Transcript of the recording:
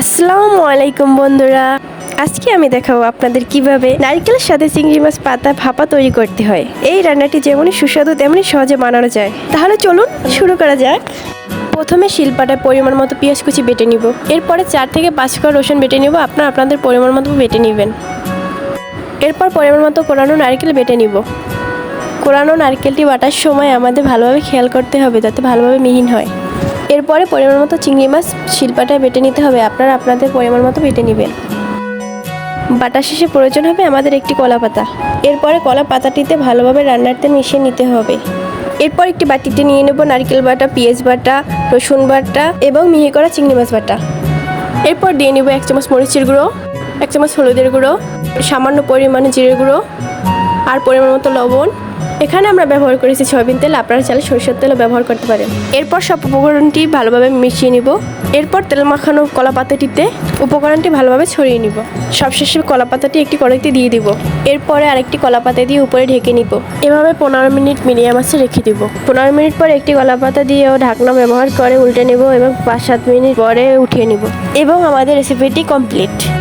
আসসালামু আলাইকুম বন্ধুরা। আজকে আমি দেখাবো আপনাদের কীভাবে নারকেলের সাথে চিংড়ি মাছ পাতা ভাপা তৈরি করতে হয়। এই রান্নাটি যেমনই সুস্বাদু তেমনি সহজে বানানো যায়। তাহলে চলুন শুরু করা যাক। প্রথমে শিলপাটায় পরিমাণ মতো পেঁয়াজ কুচি বেটে নিব। এরপরে চার থেকে পাঁচ কোয়া রসুন বেটে নিব। আপনার আপনাদের পরিমাণ মতো বেটে নেবেন। এরপর পরিমাণ মতো কোরানো নারকেল বেটে নিব। কোরানো নারকেলটি বাটার সময় আমাদের ভালোভাবে খেয়াল করতে হবে যাতে ভালোভাবে মিহিন হয়। এরপরে পরিমাণ মতো চিংড়ি মাছ শিলপাটায় বেটে নিতে হবে। আপনারা আপনাদের পরিমাণ মতো বেটে নেবেন। বাটা শেষে প্রয়োজন হবে আমাদের একটি কলা পাতা। এরপরে কলা পাতাটিতে ভালোভাবে রান্নার তেল মিশিয়ে নিতে হবে। এরপর একটি বাটিতে নিয়ে নেব নারকেল বাটা, পেঁয়াজ বাটা, রসুন বাটা এবং মিহি করা চিংড়ি মাছ বাটা। এরপর দিয়ে নেব এক চামচ মরিচের গুঁড়ো, এক চামচ হলুদের গুঁড়ো, সামান্য পরিমাণে জিরের গুঁড়ো আর পরিমাণ মতো লবণ এখানে আমরা ব্যবহার করেছি সয়াবিন তেল, আপনারা চাইলে সরিষার তেলও ব্যবহার করতে পারেন। এরপর সব উপকরণটি ভালোভাবে মিশিয়ে নিব। এরপর তেল মাখানো কলা পাতাটিতে উপকরণটি ভালোভাবে ছড়িয়ে নিব। সবশেষে কলা পাতাটি একটি কড়াইতে দিয়ে দিব। এরপরে আরেকটি কলা পাতা দিয়ে উপরে ঢেকে নিব। এভাবে পনেরো মিনিট মিডিয়াম আছে রেখে দিব। পনেরো মিনিট পর একটি কলা পাতা দিয়েও ঢাকনা ব্যবহার করে উল্টে নেব এবং পাঁচ সাত মিনিট পরে উঠিয়ে নিব। এবং আমাদের রেসিপিটি কমপ্লিট